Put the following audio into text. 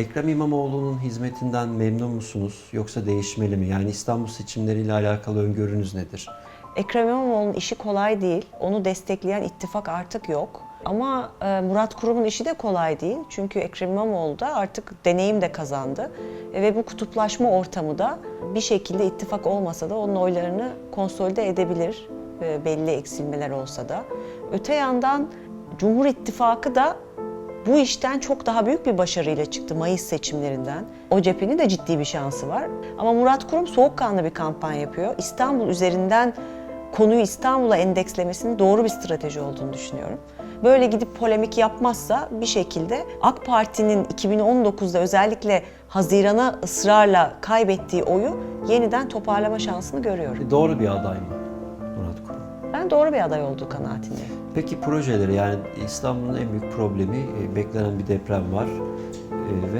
Ekrem İmamoğlu'nun hizmetinden memnun musunuz yoksa değişmeli mi? Yani İstanbul seçimleriyle alakalı öngörünüz nedir? Ekrem İmamoğlu'nun işi kolay değil. Onu destekleyen ittifak artık yok. Ama e, Murat Kurum'un işi de kolay değil. Çünkü Ekrem İmamoğlu da artık deneyim de kazandı. Ve bu kutuplaşma ortamı da bir şekilde ittifak olmasa da onun oylarını konsolide edebilir. e, belli eksilmeler olsa da. Öte yandan Cumhur İttifakı da bu işten çok daha büyük bir başarıyla çıktı Mayıs seçimlerinden. O cephenin de ciddi bir şansı var. Ama Murat Kurum soğukkanlı bir kampanya yapıyor. İstanbul üzerinden konuyu İstanbul'a endekslemesinin doğru bir strateji olduğunu düşünüyorum. Böyle gidip polemik yapmazsa bir şekilde AK Parti'nin 2019'da özellikle Haziran'a ısrarla kaybettiği oyu yeniden toparlama şansını görüyorum. E, Doğru bir aday mı Murat Kurum? Ben doğru bir aday olduğu kanaatindeyim. Peki projeleri yani İstanbul'un en büyük problemi e, beklenen bir deprem var E, ve